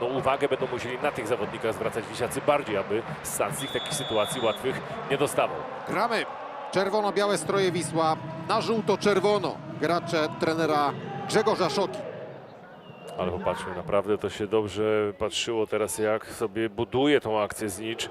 no, uwagę będą musieli na tych zawodnikach zwracać Wiśniacy bardziej, aby Stancik takich sytuacji łatwych nie dostawał. Gramy. Czerwono-białe stroje Wisła. Na żółto-czerwono. Gracze trenera Grzegorza Szoki. Ale popatrzmy, naprawdę to się dobrze patrzyło teraz, jak sobie buduje tą akcję Znicz.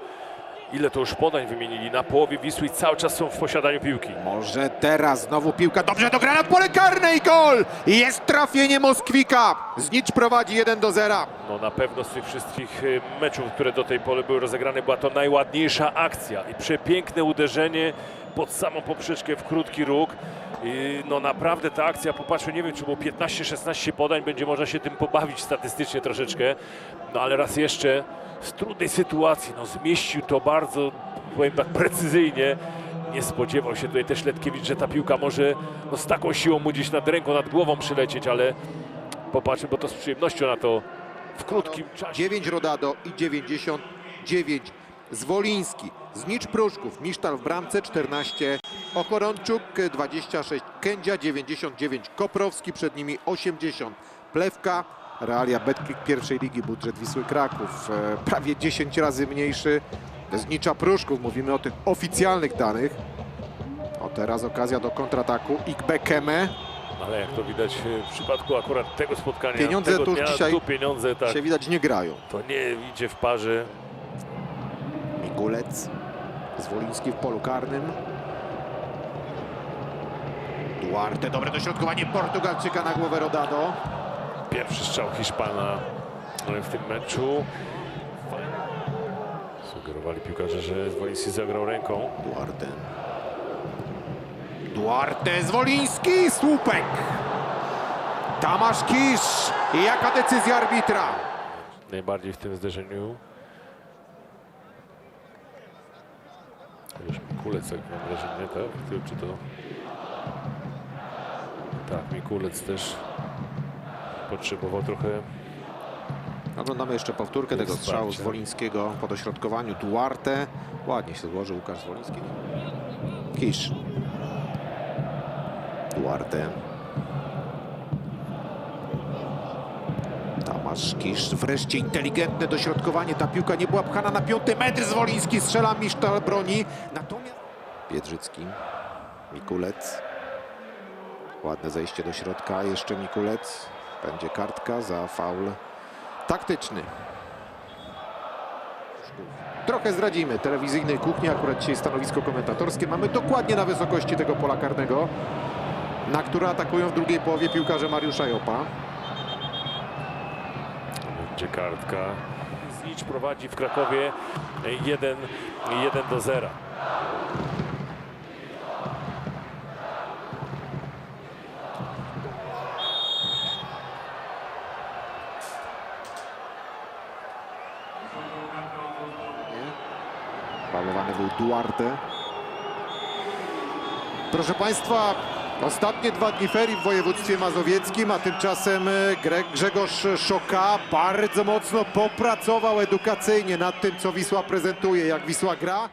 Ile to już podań wymienili na połowie Wisły i cały czas są w posiadaniu piłki. Może teraz znowu piłka dobrze dograna w pole karne i gol! Jest trafienie Moskwika. Znicz prowadzi 1 do 0. No na pewno z tych wszystkich y, meczów, które do tej pory były rozegrane, była to najładniejsza akcja i przepiękne uderzenie pod samą poprzeczkę w krótki róg. I no naprawdę ta akcja, popatrzmy, nie wiem, czy było 15-16 podań, będzie można się tym pobawić statystycznie troszeczkę. No ale raz jeszcze z trudnej sytuacji, no zmieścił to bardzo, powiem tak, precyzyjnie. Nie spodziewał się tutaj też Letkiewicz, że ta piłka może no, z taką siłą mu gdzieś nad ręką, nad głową przylecieć, ale popatrzmy, bo to z przyjemnością na to w krótkim czasie. 9 Rodado i 99 Zwoliński. Znicz Pruszków, Misztal w bramce 14, Okoronczuk 26, Kędzia 99, Koprowski przed nimi 80, Plewka, realia Betclick pierwszej ligi, budżet Wisły Kraków e, prawie 10 razy mniejszy. Znicza Pruszków, mówimy o tych oficjalnych danych. O teraz okazja do kontrataku, Ikbekeme, Ale jak to widać e, w przypadku akurat tego spotkania, Pieniądze tego tu dnia, dzisiaj tu pieniądze, tak, się widać nie grają. to nie idzie w parze. Migulec. Zwoliński w polu karnym. Duarte, dobre dośrodkowanie Portugalczyka na głowę Rodado. Pierwszy strzał Hiszpana e, w tym meczu. Sugerowali piłkarze, że Zwoliński zagrał ręką. Duarte. Duarte, Zwoliński, słupek. Tamasz Kisz. I jaka decyzja arbitra? Najbardziej w tym zderzeniu. Chociaż Mikulec, jak mam wrażenie, tak? Czy to... Tak, Mikulec też potrzebował trochę Oglądamy jeszcze powtórkę tego strzału Zwolińskiego po dośrodkowaniu. Duarte. Ładnie się złożył Łukasz Zwoliński. Kisz. Duarte. Tomasz Kisz. Wreszcie inteligentne dośrodkowanie. Ta piłka nie była pchana na piąty metr. Zwoliński strzela, Misztal broni. Natomiast... Biedrzycki. Mikulec. Ładne zejście do środka. Jeszcze Mikulec. Będzie kartka za faul taktyczny. Trochę zdradzimy telewizyjnej kuchni, akurat dzisiaj stanowisko komentatorskie. Mamy dokładnie na wysokości tego pola karnego, na które atakują w drugiej połowie piłkarze Mariusza Jopa. Będzie kartka. Znicz prowadzi w Krakowie 1, 1 do 0. Faulowany był Duarte. Proszę Państwa, ostatnie dwa dni ferii w województwie mazowieckim, a tymczasem e, Grzegorz Szoka bardzo mocno popracował edukacyjnie nad tym, co Wisła prezentuje, jak Wisła gra.